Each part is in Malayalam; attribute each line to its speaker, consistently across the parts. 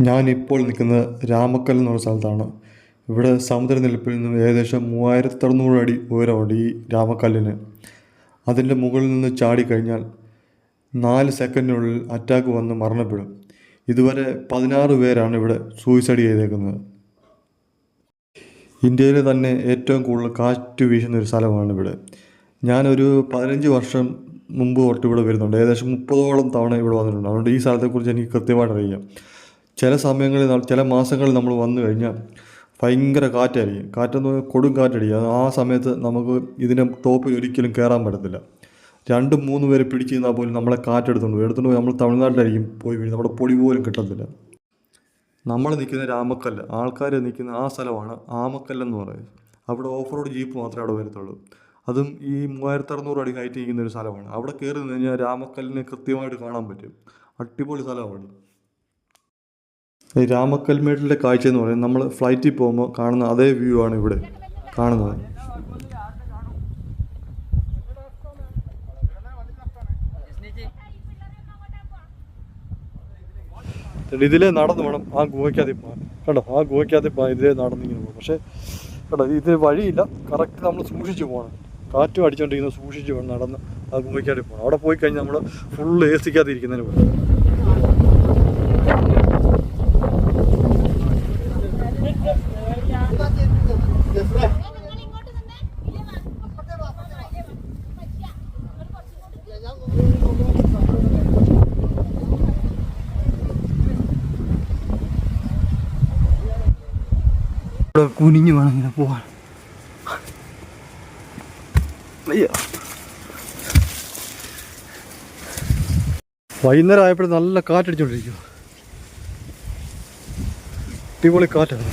Speaker 1: ഞാനിപ്പോൾ നിൽക്കുന്നത് രാമക്കൽ എന്ന് പറഞ്ഞ സ്ഥലത്താണ്. ഇവിടെ സമുദ്രനിരപ്പിൽ നിന്നും ഏകദേശം മൂവായിരത്തി അറുന്നൂറ് അടി ഉയരമുണ്ട് ഈ രാമക്കല്ലിന്. അതിന്റെ മുകളിൽ നിന്ന് ചാടിക്കഴിഞ്ഞാൽ നാല് സെക്കൻഡിനുള്ളിൽ അറ്റാക്ക് വന്ന് മരണപ്പെടും. ഇതുവരെ പതിനാറ് പേരാണ് ഇവിടെ സൂയിസൈഡ് ചെയ്തേക്കുന്നത്. ഇന്ത്യയിലെ തന്നെ ഏറ്റവും കൂടുതൽ കാറ്റ് വീശുന്ന ഒരു സ്ഥലമാണ് ഇവിടെ. ഞാനൊരു പതിനഞ്ച് വർഷം മുമ്പ് തൊട്ട് ഇവിടെ വരുന്നുണ്ട്. ഏകദേശം മുപ്പതോളം തവണ ഇവിടെ വന്നിട്ടുണ്ട്. അതുകൊണ്ട് ഈ സ്ഥലത്തെക്കുറിച്ച് എനിക്ക് കൃത്യമായിട്ട് അറിയാം ചില സമയങ്ങളിൽ ചില മാസങ്ങളിൽ നമ്മൾ വന്നു കഴിഞ്ഞാൽ ഭയങ്കര കാറ്റായിരിക്കും. കാറ്റെന്ന് പറഞ്ഞാൽ കൊടും കാറ്റടിക്കും. ആ സമയത്ത് നമുക്ക് ഇതിന്റെ ടോപ്പിൽ ഒരിക്കലും കയറാൻ പറ്റത്തില്ല. രണ്ടും മൂന്ന് പേര് പിടിച്ച് നിന്നാൽ പോലും നമ്മളെ കാറ്റെടുത്തുകൊണ്ട് പോകും എടുത്തുകൊണ്ട് പോയി നമ്മൾ തമിഴ്നാട്ടിലായിരിക്കും പോയി വീഴും നമ്മുടെ പൊടി പോലും കിട്ടത്തില്ല. നമ്മൾ നിൽക്കുന്ന രാമക്കല്ല് ആൾക്കാർ നിൽക്കുന്ന ആ സ്ഥലമാണ് ആമക്കല്ലെന്ന് പറയുന്നത്. അവിടെ ഓഫ് റോഡ് ജീപ്പ് മാത്രമേ അവിടെ വരത്തുള്ളൂ. അതും ഈ മൂവായിരത്തി അറുന്നൂറ് അടി ഹൈറ്റ് നിൽക്കുന്ന ഒരു സ്ഥലമാണ്. അവിടെ കയറി നിന്ന് കഴിഞ്ഞാൽ രാമക്കല്ലിനെ കൃത്യമായിട്ട് കാണാൻ പറ്റും. അടിപൊളി സ്ഥലമാണ്. ഈ രാമക്കൽമേട്ടിലെ കാഴ്ച എന്ന് പറയുന്നത് നമ്മൾ ഫ്ലൈറ്റിൽ പോകുമ്പോൾ കാണുന്ന അതേ വ്യൂ ആണ് ഇവിടെ കാണുന്നത്. ഇതിലേ നടന്നു വേണം ആ ഗുഹയ്ക്കകത്ത് പോകാൻ. കണ്ടോ ആ ഗുഹയ്ക്കകത്ത് പോകാൻ ഇതിലേ നടന്നിങ്ങനെ പോകും പക്ഷേ കണ്ടോ ഇത് വഴിയില്ല. കറക്റ്റ് നമ്മൾ സൂക്ഷിച്ച് പോകണം. കാറ്റും അടിച്ചുകൊണ്ടിരിക്കുന്നത് സൂക്ഷിച്ച് വേണം നടന്ന് ആ ഗുഹയ്ക്കകത്ത് പോകണം അവിടെ പോയി കഴിഞ്ഞാൽ നമ്മൾ ഫുള്ള് എ സിക്കകത്ത് ഇരിക്കുന്നതിന് പോകും ഇവിടെ കുനിഞ്ഞ് വേണം ഇങ്ങനെ പോവാൻ അയ്യോ. വൈകുന്നേരം ആയപ്പോഴും നല്ല കാറ്റടിച്ചോണ്ടിരിക്കും അടിപൊളി കാറ്റാണ്.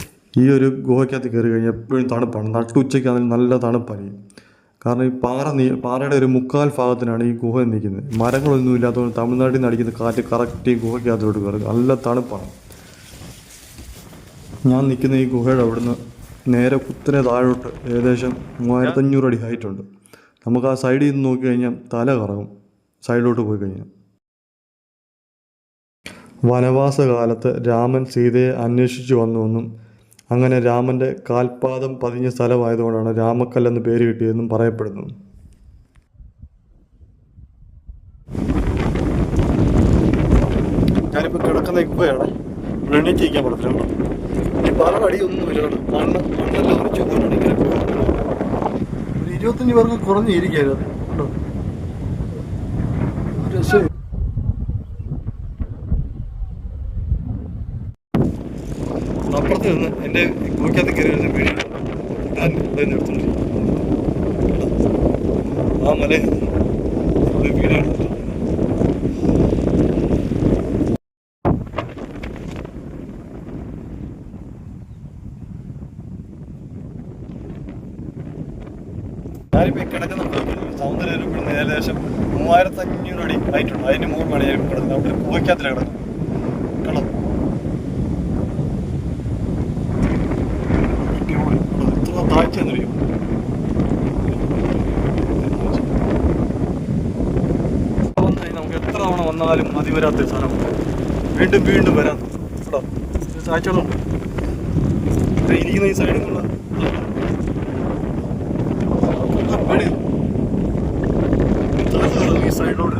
Speaker 1: ഈ ഒരു ഗുഹയ്ക്കകത്ത് കയറി കഴിഞ്ഞാൽ എപ്പോഴും തണുപ്പാണ്. നട്ടുച്ചയ്ക്കാണെങ്കിൽ നല്ല തണുപ്പായിരിക്കും കാരണം ഈ പാറ നീ പാറയുടെ ഒരു മുക്കാൽ ഭാഗത്തിനാണ് ഈ ഗുഹ നിൽക്കുന്നത്. മരങ്ങളൊന്നും ഇല്ലാത്തതുകൊണ്ട് തമിഴ്നാട്ടിൽ നിന്ന് അടിക്കുന്ന കാറ്റ് കറക്റ്റ് ഈ ഗുഹയ്ക്കകത്തോട്ട് കയറും. നല്ല തണുപ്പാണ്. ഞാൻ നിൽക്കുന്ന ഈ ഗുഹയുടെ അവിടുന്ന് നേരെ കുത്തനെ താഴോട്ട് ഏകദേശം മൂവായിരത്തഞ്ഞൂറ് അടി ഹൈറ്റ് ഉണ്ട്. നമുക്ക് ആ സൈഡിൽ നിന്ന് നോക്കി കഴിഞ്ഞാൽ തല കറങ്ങും. സൈഡിലോട്ട് പോയി കഴിഞ്ഞാൽ. വനവാസ കാലത്ത് രാമൻ സീതയെ അന്വേഷിച്ചു വന്നുവെന്നും അങ്ങനെ രാമന്റെ കാൽപാദം പതിഞ്ഞ സ്ഥലമായതുകൊണ്ടാണ് രാമക്കല്ലെന്ന് പേര് കിട്ടിയതെന്നും പറയപ്പെടുന്നു. ഞാനിപ്പോൾ കിടക്കുന്ന ഗുഹയാണ്. എണീറ്റ് നിൽക്കാൻ പറ്റത്തില്ല. പാറ അടിയൊന്നുമില്ല മണ്ണ് മണ്ണെല്ലാം ഉറച്ചു പോയിട്ടാണ് ഇങ്ങനെ ഒരു ഇരുപത്തഞ്ച് പേർക്ക് കുറഞ്ഞ് ഇരിക്കുകയായിരുന്നു കേട്ടോ ഒരു അപ്പുറത്ത് നിന്ന് എന്റെ ഗുഹയ്ക്കകത്ത് കയറി വരുന്ന വീഡിയോ ഞാൻ ഇവിടെ നിന്ന് എടുത്തോണ്ടിരിക്കും ആ മല വീഡിയോ ഞാനിപ്പോൾ ഈ കിടക്കുന്ന സൗന്ദര്യപ്പെടുന്ന ഏകദേശം മൂവായിരത്തി അഞ്ഞൂറ് അടി ഹൈറ്റുണ്ട്. അതിന് മൂന്ന് ഞാൻ കിടക്കുന്നത് അവിടെ ഗുഹയ്ക്കകത്തിലാണ് കിടക്കുന്നത് കണ്ടോ? നമുക്ക് എത്ര തവണ വന്നാലും മതി വരാത്ത സ്ഥലം വീണ്ടും വീണ്ടും വരാം. കേട്ടോ താഴ്ചകളുണ്ട്. ഇരിക്കുന്ന ഈ സൈഡിൽ നിന്നുള്ള പേടിയോ ഈ സൈഡിലോട്ട്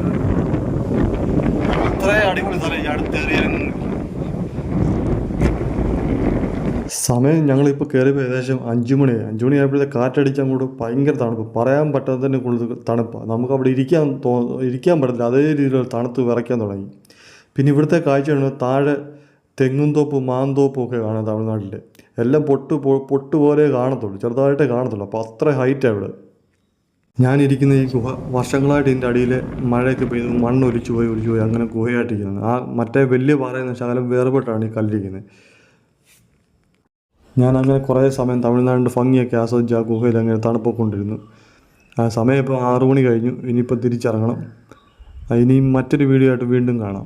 Speaker 1: ഇത്ര അടിപൊളി സ്ഥലം ഈ അടുത്തേറിയാലും സമയം ഞങ്ങളിപ്പോൾ കയറിയപ്പോൾ ഏകദേശം അഞ്ചു മണിയായി അഞ്ചു മണിയായപ്പോഴത്തെ കാറ്റടിച്ച് അങ്ങോട്ട് ഭയങ്കര തണുപ്പ്. പറയാൻ പറ്റാത്തതിന് കൂടുതൽ തണുപ്പാണ് നമുക്ക് അവിടെ ഇരിക്കാൻ തോ ഇരിക്കാൻ പറ്റില്ല അതേ രീതിയിൽ തണുത്ത് വിറയ്ക്കാൻ തുടങ്ങി. പിന്നെ ഇവിടുത്തെ കാഴ്ചയാണ് താഴെ തെങ്ങും തോപ്പും മാന്തോപ്പും ഒക്കെ കാണാം തമിഴ്നാട്ടിൽ എല്ലാം പൊട്ട് പൊട്ട് പോലെ കാണത്തുള്ളൂ. ചെറുതായിട്ടേ കാണത്തുള്ളൂ. അപ്പോൾ അത്ര ഹൈറ്റാണ് ഇവിടെ. ഞാനിരിക്കുന്ന ഈ ഗുഹ വർഷങ്ങളായിട്ട് ഇതിന്റെ അടിയിൽ മഴയൊക്കെ പെയ്ത് മണ്ണ് ഒലിച്ചു പോയി ഒലിച്ചു പോയി അങ്ങനെ ഗുഹയായിട്ടിരിക്കുന്നത് ആ മറ്റേ വലിയ പാറയെന്ന് ശകലം വേർപെട്ടാണ് ഈ കല്ലിരിക്കുന്നത്. ഞാൻ അങ്ങനെ കുറേ സമയം തമിഴ്നാടിന്റെ ഭംഗിയൊക്കെ ആസ്വദിച്ച് ആ ഗുഹയിൽ അങ്ങനെ തണുപ്പൊക്കെ കൊണ്ടിരുന്നു ആ സമയം ഇപ്പോൾ ആറു മണി കഴിഞ്ഞു. ഇനിയിപ്പോൾ തിരിച്ചിറങ്ങണം. ഇനിയും മറ്റൊരു വീഡിയോ ആയിട്ട് വീണ്ടും കാണാം.